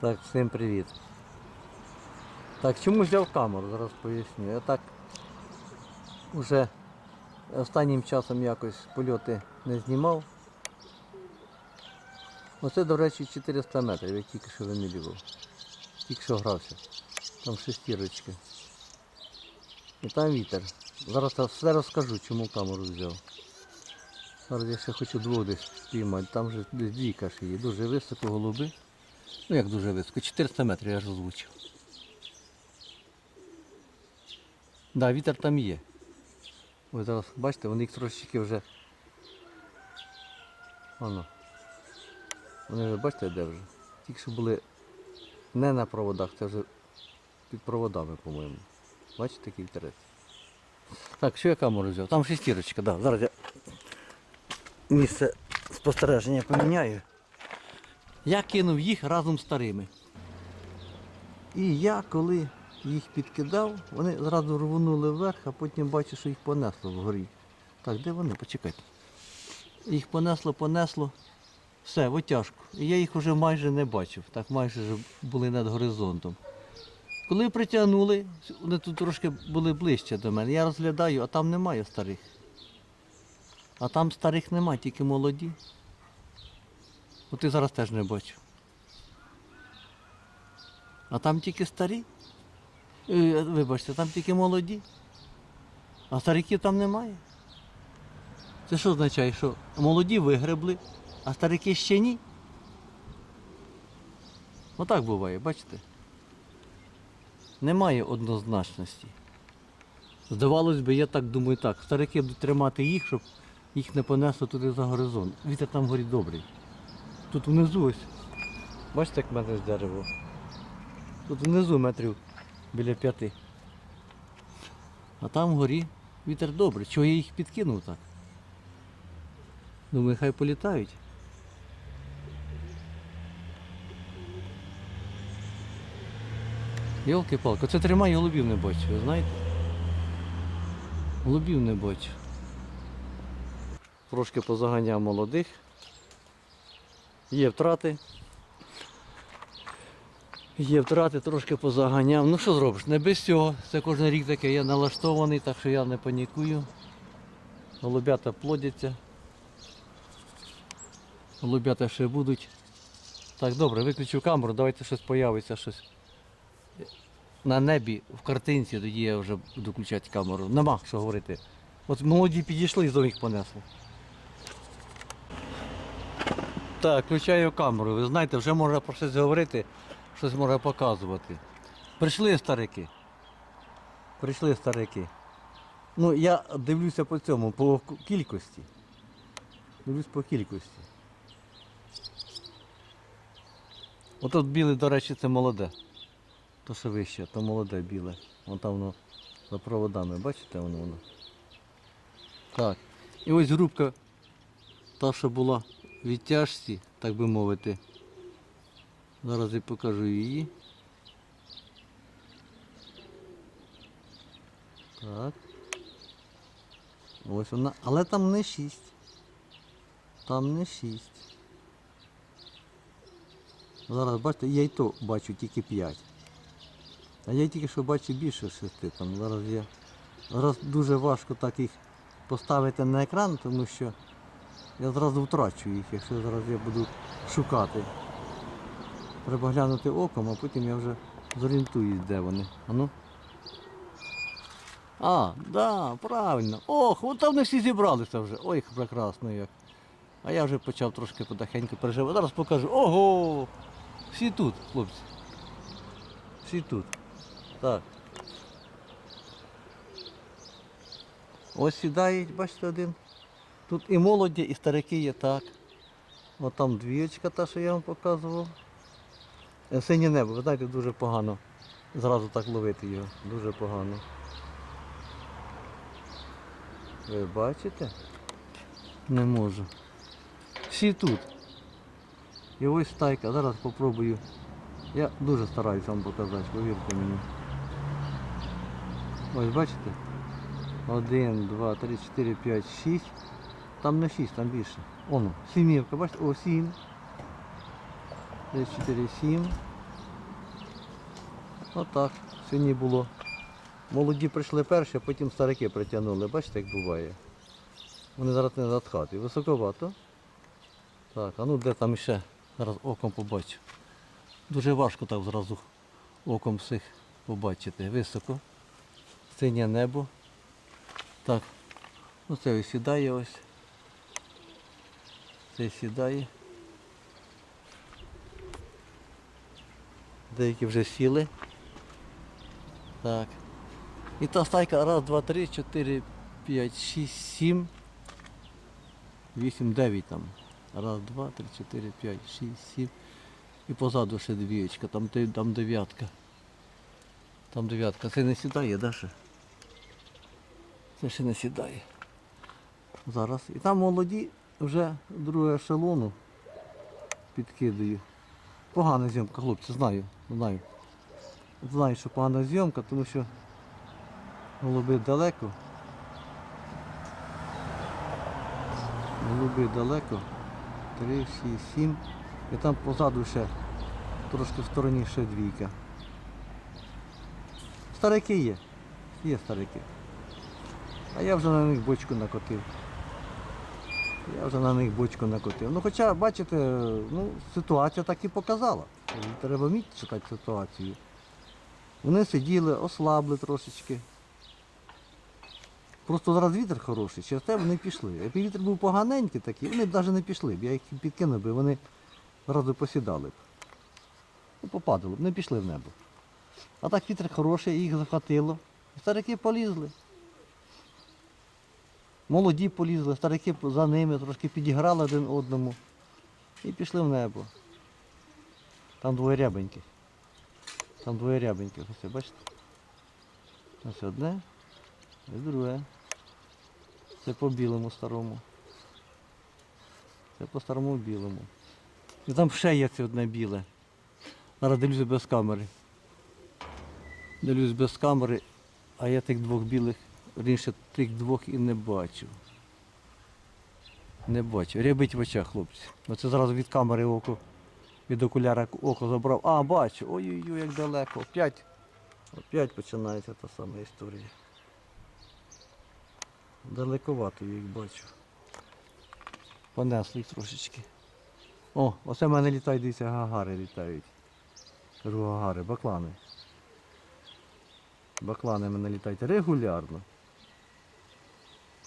Так, всім привіт. Так, чому взяв камеру, зараз поясню. Я так уже останнім часом якось польоти не знімав. Оце, до речі, 400 метрів, я тільки що вимілював. Тільки що грався. Там шестірочки. І там вітер. Зараз все розкажу, чому камеру взяв. Зараз я ще хочу двох десь спіймати. Там же десь дві каші є. Дуже високо голуби. Ну як дуже високо, 400 метрів я ж озвучив. Да, вітер там є. Ви зараз бачите, вони їх трошечки вже. Воно. Вони вже бачите де вже? Тільки що були не на проводах, це вже під проводами, по-моєму. Бачите, який інтерес. Так, що я камеру взяв? Там шестірочка, да. Зараз я місце спостереження поміняю. Я кинув їх разом з старими. І я, коли їх підкидав, вони зразу рвонули вверх, а потім бачу, що їх понесло вгорі. Так, де вони? Почекайте. Їх понесло, понесло. Все, в отяжку. І я їх вже майже не бачив, так майже були над горизонтом. Коли притягнули, вони тут трошки були ближче до мене. Я розглядаю, а там немає старих. А там старих немає, тільки молоді. От ти зараз теж не бачу. А там тільки старі. Е, Вибачте, там тільки молоді. А стариків там немає. Це що означає, що молоді вигребли, а старики ще ні? Отак буває, бачите? Немає однозначності. Здавалось би, я так думаю так. Старики будуть тримати їх, щоб їх не понесло туди за горизонт. Вітер там горить добрий. Тут внизу ось. Бачите, як в мене ось дерево. Тут внизу метрів біля п'яти. А там вгорі вітер добрий. Чого я їх підкинув так? Думаю, хай політають. Йолки-палки, це тримає голубів не бачу, ви знаєте? Голубів не бачу. Трошки позаганяв молодих. Є втрати. Є втрати, трошки позаганяв. Ну що зробиш? Не без цього. Це кожен рік таке я налаштований, так що я не панікую. Голубята плодяться. Голубята ще будуть. Так, добре, виключу камеру, давайте щось появиться, щось. На небі в картинці, тоді я вже буду включати камеру. Нема що говорити. От молоді підійшли і знову їх понесло. Так, включаю камеру. Ви знаєте, вже можна про щось говорити, щось можна показувати. Прийшли старики. Прийшли старики. Ну, я дивлюся по цьому, по кількості. Дивлюсь по кількості. Отут біле, до речі, це молоде. То що вище, то молоде біле. Вон там воно за проводами, бачите воно воно. Так. І ось грубка, та, що була відтяжці, так би мовити. Зараз я покажу її. Так. Ось вона. Але там не 6. Там не 6. Зараз бачите, я і то бачу тільки 5. А я тільки що бачу більше 6. Там зараз я. Зараз дуже важко так їх поставити на екран, тому що я зразу втрачу їх, якщо зараз я буду шукати. Треба глянути оком, а потім я вже зорієнтуюсь, де вони. А ну. А, да, правильно. Ох, от там вони всі зібралися вже. Ой, прекрасно як. А я вже почав трошки потихеньку переживати. Зараз покажу. Ого! Всі тут, хлопці. Всі тут. Так. Ось сідають, бачите, один. Тут і молоді, і старики є так. От там двієчка та, що я вам показував. Е, Синє небо, ви знаєте, дуже погано. Зразу так ловити його. Дуже погано. Ви бачите? Не можу. Всі тут. І ось стайка. Зараз попробую. Я дуже стараюся вам показати, повірте мені. Ось бачите? Один, два, три, чотири, п'ять, шість. Там не шість, там більше. Оно, сімівка, бачите? О, сім. Три, чотири, сім. Отак. Сьогодні було. Молоді прийшли перші, а потім старики притягнули. Бачите, як буває. Вони зараз не над хатою. Високовато. Так, а ну де там ще? Зараз оком побачу. Дуже важко так зразу оком всіх побачити. Високо. Синє небо. Так. Оце ось сідає ось. Це сідає. Деякі вже сіли. Так. І та стайка раз, два, три, чотири, п'ять, шість, сім. Вісім, дев'ять там. Раз, два, три, чотири, п'ять, шість, сім. І позаду ще двієчка, там, там дев'ятка. Там дев'ятка. Це не сідає, да, ще? Це ще не сідає. Зараз. І там молоді вже другого ешелону підкидаю. Погана зйомка, хлопці, знаю, знаю. Знаю, що погана зйомка, тому що голуби далеко. Голуби далеко. Три, шість, сім. І там позаду ще трошки в стороні ще двійка. Старики є. Є старики. А я вже на них бочку накотив. Я вже на них бочку накотив. Ну хоча, бачите, ну, ситуація так і показала. Треба вміти читати ситуацію. Вони сиділи, ослабли трошечки. Просто зараз вітер хороший, через те вони пішли. Якби вітер був поганенький такий, вони б навіть не пішли б. Я їх підкинув би, вони одразу посідали б. Ну, попадали б, не пішли в небо. А так вітер хороший, їх захватило. Старики полізли. Молоді полізли, старики за ними трошки підіграли один одному і пішли в небо. Там двоє рябеньких. Там двоє рябеньких, ось бачите? Ось одне і друге. Це по білому старому. Це по старому білому. І там ще є це одне біле. Зараз дивлюся без камери. Дивлюсь без камери, а я тих двох білих, раніше тих двох і не бачив. Не бачив. Рябить в очах, хлопці. Оце зразу від камери око, від окуляра око забрав. А, бачу. Ой-ой-ой, як далеко. Опять. Опять починається та сама історія. Далековато я їх бачу. Понесли трошечки. О, оце в мене літають, дивіться, гагари літають. Кажу гагари, баклани. Баклани в мене літають регулярно.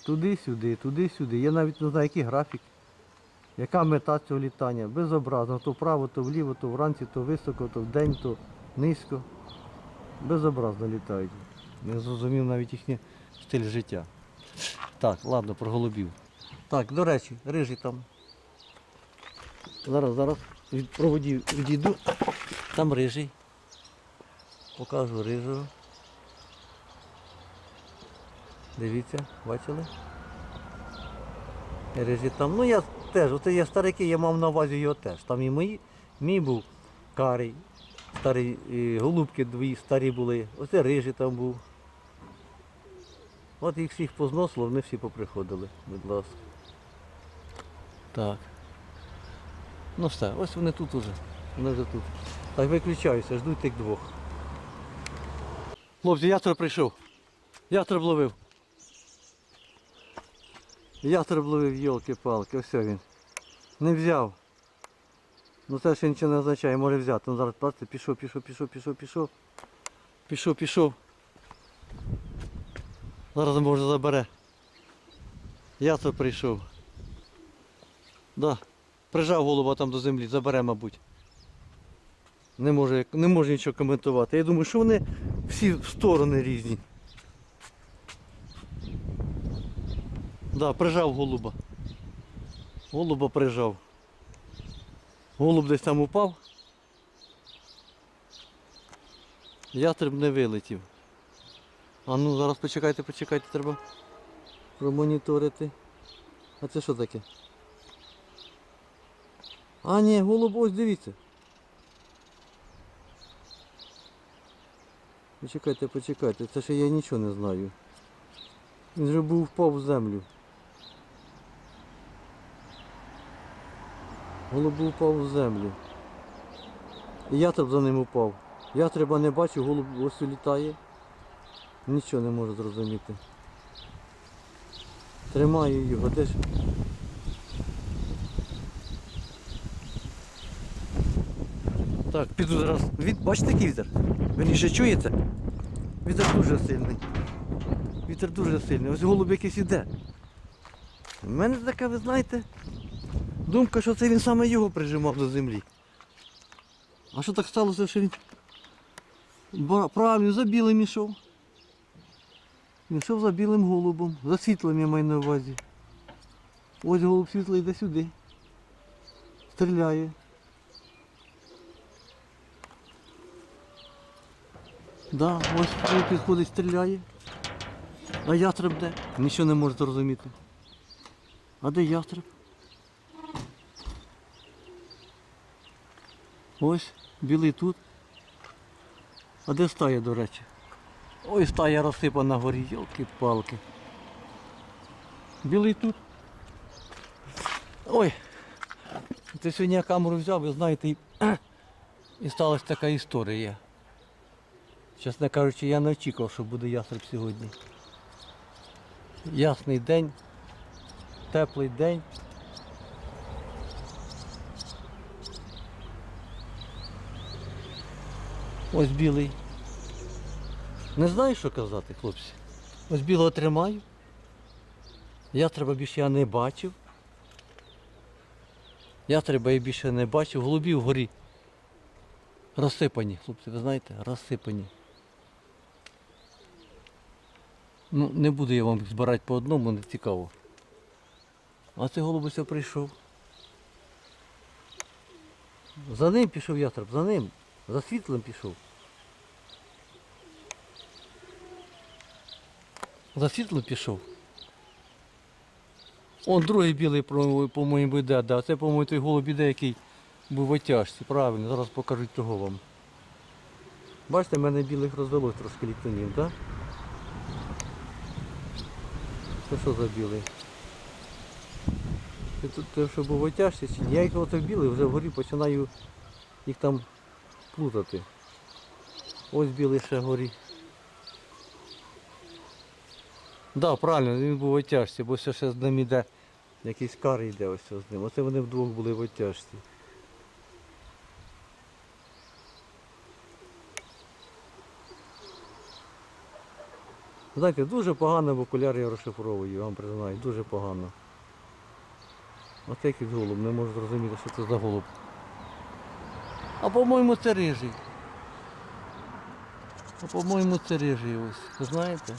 Туди-сюди, туди-сюди. Я навіть не знаю, який графік, яка мета цього літання. Безобразно. То вправо, то вліво, то вранці, то високо, то вдень, то низько. Безобразно літають. Не зрозумів навіть їхній стиль життя. Так, ладно, про голубів. Так, до речі, рижий там. Зараз, зараз від проводів відійду. Там рижий. Покажу рижого. Дивіться, бачили? Рижі там. Ну я теж, оце є старики, я мав на увазі його теж. Там і мій, мій був карий, старий, і голубки дві старі були. Оце рижий там був. От їх всіх позносило, вони всі поприходили, будь ласка. Так. Ну все, ось вони тут уже. Вони вже тут. Так, виключаюся, жду тих двох. Хлопці, ястреб прийшов. Ястреб ловив. Ястреб ловив, йолки-палки, ось він. Не взяв. Ну це ще нічого не означає, може взяти. Ну зараз бачите, пішов, пішов, пішов, пішов, пішов. Пішов, пішов. Зараз може забере. Ястреб прийшов. Да. Прижав голуба там до землі, забере, мабуть. Не може, не може нічого коментувати. Я думаю, що вони всі в сторони різні. Да, прижав голуба. Голуба прижав. Голуб десь там упав. Ястреб не вилетів. А ну зараз почекайте, почекайте, треба промоніторити. А це що таке? А ні, голуб, ось дивіться. Почекайте, почекайте, це ще я нічого не знаю. Він вже був впав в землю. Голуб був впав в землю. І я ястреб за ним упав. Я треба не бачу, голуб ось літає. Нічого не можу зрозуміти. Тримаю його, де ж? Так, піду зараз. Від... Бачите який вітер? Ви ще чуєте? Вітер дуже сильний. Вітер дуже сильний. Ось голуб якийсь іде. У мене така, ви знаєте, думка, що це він саме його прижимав до землі. А що так сталося, що він правильно за білим ішов? Він за білим голубом, за світлим я маю на увазі. Ось голуб світлий йде сюди. Стріляє. Да, ось підходить, стріляє. А ястреб де? Нічого не можу зрозуміти. А де ястреб? Ось, білий тут. А де стая, до речі? Ой, стая розсипана горі, йолки-палки. Білий тут. Ой. Це сьогодні я камеру взяв, ви знаєте, і, і сталася така історія. Чесно кажучи, я не очікував, що буде ястреб сьогодні. Ясний день, теплий день. Ось білий. Не знаю, що казати, хлопці. Ось білого тримаю. Ястреба більше я не бачив. Ястреба я більше не бачив. Голубі вгорі. Розсипані, хлопці, ви знаєте, розсипані. Ну, не буду я вам збирати по одному, не цікаво. А цей голуб прийшов. За ним пішов ястреб, за ним, за світлим пішов. За світло пішов. Он другий білий, по-моєму, йде, да. Це, по-моєму, той голуб іде, який був в отяжці. Правильно, зараз покажу того вам. Бачите, в мене білих розвелось трошки ліктонів, так? Да? Це що за білий? Це те, що був в отяжці, я їх ото білий вже вгорі починаю їх там плутати. Ось білий ще вгорі. Так, да, правильно, він був в отяжці, бо ще, ще з ним іде якийсь кар йде ось з ним. Оце вони вдвох були в отяжці. Знаєте, дуже погано в окулярі я розшифровую, я вам признаю, дуже погано. Оце якийсь голуб, не можу зрозуміти, що це за голуб. А по-моєму це рижий. А по-моєму це рижий ось. Знаєте?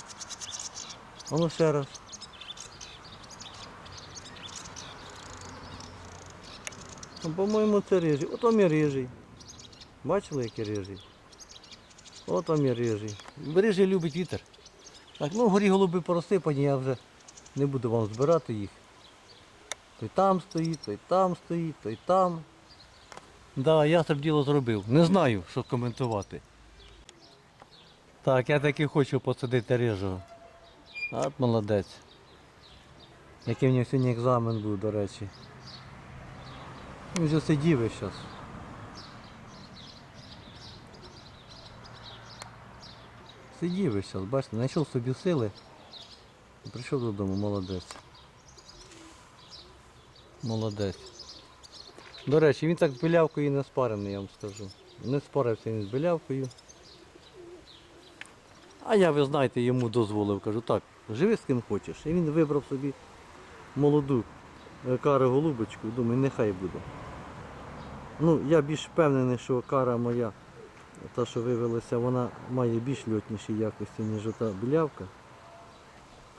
А ну ще раз. А по-моєму це рижий. От вам і рижий. Бачили, який рижий? От вам і рижий. Рижий любить вітер. Так, ну горі голуби порозсипані, я вже не буду вам збирати їх. Той там стоїть, той там стоїть, той там. Да, я це б діло зробив. Не знаю, що коментувати. Так, я таки хочу посадити рижого. От молодець. Який в нього сьогодні екзамен був, до речі. Він вже сидів весь час. Сидів весь час, бачите, знайшов собі сили і прийшов додому, молодець. Молодець. До речі, він так з білявкою не спарений, я вам скажу. Не спарився він з білявкою. А я, ви знаєте, йому дозволив, кажу, так, живи з ким хочеш. І він вибрав собі молоду е, кару голубочку, думаю, нехай буде. Ну, я більш впевнений, що кара моя, та, що вивелася, вона має більш льотніші якості, ніж ота білявка.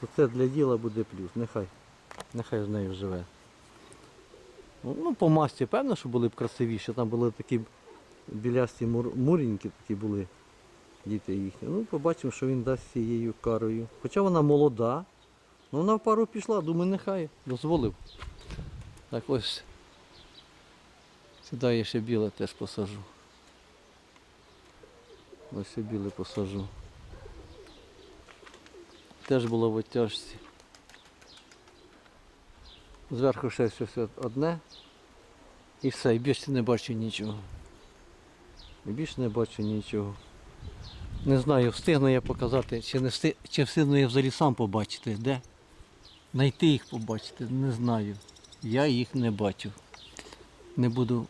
То це для діла буде плюс. Нехай. Нехай з нею живе. Ну, по масті, певно, що були б красивіші. Там були такі білясті мур- мурінькі такі були діти їхні. Ну, побачимо, що він дасть цією карою. Хоча вона молода, ну вона в пару пішла, думаю, нехай дозволив. Так ось. Сюди я ще біле теж посажу. Ось ще біле посажу. Теж було в оттяжці. Зверху ще щось одне. І все, і більше не бачу нічого. І більше не бачу нічого. Не знаю, встигну я показати, чи не встиг, чи встигну я взагалі сам побачити, де? Найти їх побачити, не знаю. Я їх не бачу. Не буду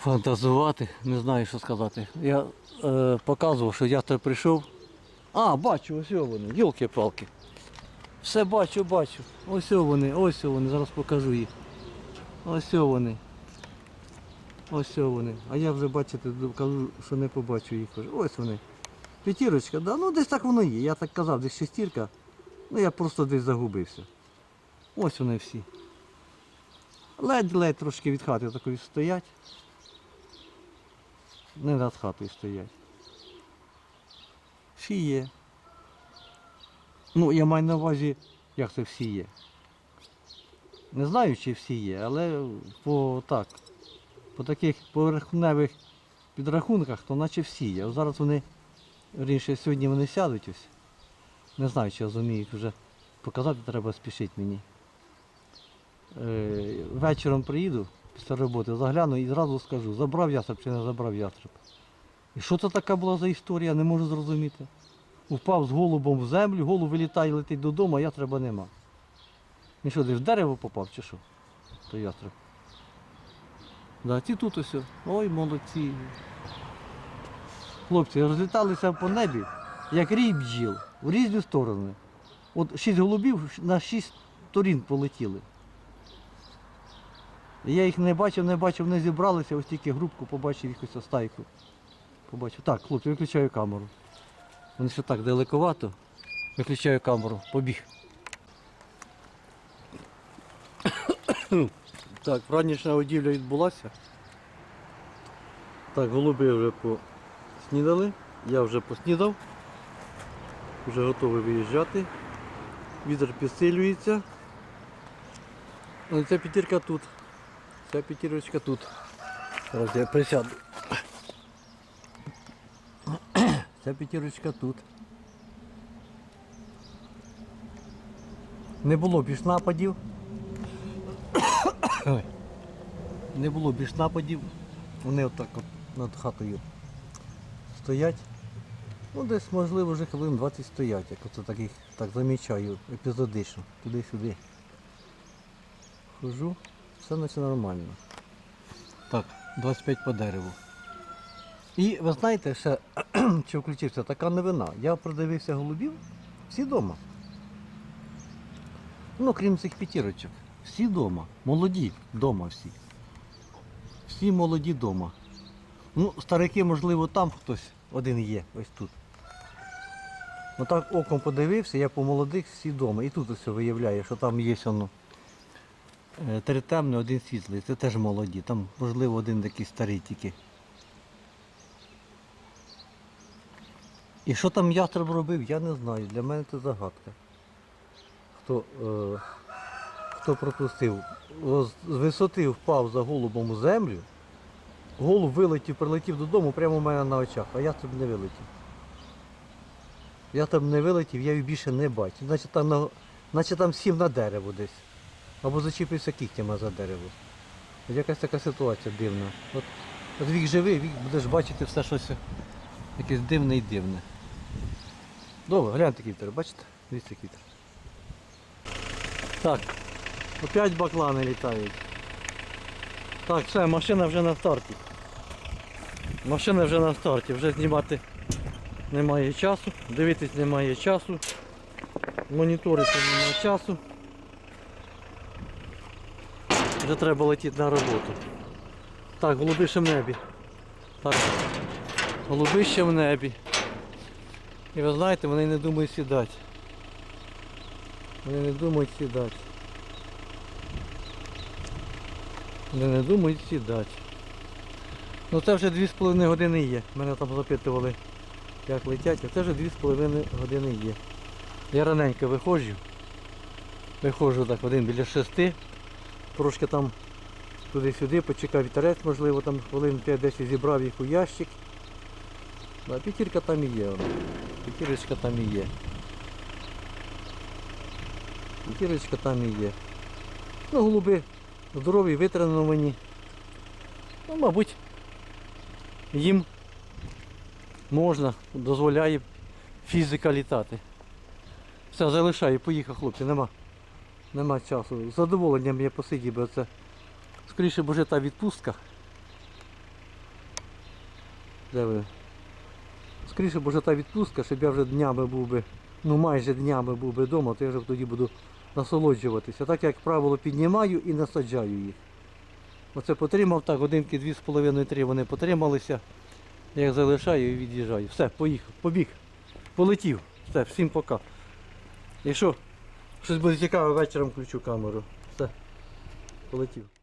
фантазувати, не знаю, що сказати. Я е, показував, що ястреб прийшов. А, бачу, ось вони, йолки-палки. Все бачу, бачу. Ось вони, ось вони, зараз покажу їх. Ось вони. Ось вони. А я вже бачите, кажу, що не побачу їх. Ось вони. П'ятірочка, да? ну десь так воно є. Я так казав, десь шестірка. Ну я просто десь загубився. Ось вони всі. Ледь-ледь трошки від хати такої стоять. Не над хатою стоять. Всі є. Ну, я маю на увазі, як це всі є. Не знаю, чи всі є, але по так, по таких поверхневих підрахунках, то наче всі є. Зараз вони, раніше сьогодні вони сядуть ось. Не знаю, чи я зумію їх вже показати, треба спішити мені. Е, вечором приїду після роботи, загляну і зразу скажу, забрав ястреб чи не забрав ястреб. І що це така була за історія, не можу зрозуміти. Упав з голубом в землю, голуб вилітає, летить додому, а ястреба нема. Він що, десь в дерево попав чи що? Той ястреб. Да, ці тут ось. Ой, молодці. Хлопці, розліталися по небі, як рій бджіл, в різні сторони. От шість голубів на шість сторін полетіли. Я їх не бачив, не бачив, не зібралися, ось тільки групку побачив ось стайку. Побачив. Так, хлопці, виключаю камеру. Вони ще так далековато. Виключаю камеру, побіг. так, ранішня годівля відбулася. Так, голуби вже поснідали. Я вже поснідав. Вже готовий виїжджати. Вітер підсилюється. Ну, ця п'ятірка тут. Ця п'ятірочка тут. Зараз я присяду. Ця п'ятірочка тут. Не було більш нападів. Не було більш нападів. Вони отак от над хатою стоять. Ну десь можливо вже хвилин 20 стоять, як оце таких так замічаю епізодично. Туди-сюди. Хожу, все наче нормально. Так, 25 по дереву. І ви знаєте, ще що включився така новина. Я продивився голубів, всі вдома. Ну, крім цих п'ятірочок. Всі вдома. Молоді вдома всі. Всі молоді вдома. Ну, старики, можливо, там хтось один є, ось тут. Ну так оком подивився, я по молодих всі вдома. І тут ось виявляє, що там є воно. е, Три темне, один світлий. Це теж молоді. Там, можливо, один такий старий тільки. І що там ястреб робив, я не знаю. Для мене це загадка. Хто, е, хто пропустив? З висоти впав за голубом у землю. Голуб вилетів, прилетів додому прямо у мене на очах, а ястреб не вилетів. Я там не вилетів, я їх більше не бачу. Значить там, на, значить, там сів на дерево десь. Або зачепився кігтями за дерево. Якась така ситуація дивна. От, от вік живий, вік будеш бачити все щось якесь дивне і дивне. Добре, гляньте квітер, бачите? Дивіться квітер. Так, опять баклани літають. Так, все, машина вже на старті. Машина вже на старті, вже знімати немає часу, дивитись немає часу, моніторити немає часу. Вже треба летіти на роботу. Так, голубище в небі. Так, голубище в небі. І ви знаєте, вони не думають сідати. Вони не думають сідати. Вони не думають сідати. Ну це вже 2,5 години є. Мене там запитували, як летять, а це вже 2,5 години є. Я раненько виходжу. Виходжу так один біля шести. Трошки там туди-сюди, почекав вітерець, можливо, там хвилин 5-10 зібрав їх у ящик. Да, п'ятірка там і є. П'ятірочка там і є. П'ятірочка там і є. Ну, голуби здорові, витреновані. Ну, мабуть, їм можна, дозволяє фізика літати. Все, залишаю, поїхав, хлопці, нема. Нема часу. З задоволенням я посидів, бо це скоріше б та відпустка. Де ви? Скоріше б уже та відпустка, щоб я вже днями був би, ну майже днями був би вдома, то я вже тоді буду насолоджуватися. Так як правило піднімаю і насаджаю їх. Оце потримав так, годинки дві з половиною три вони потрималися. Я їх залишаю і від'їжджаю. Все, поїхав, побіг, полетів. Все, всім пока. Якщо щось буде цікаве, вечором включу камеру. Все, полетів.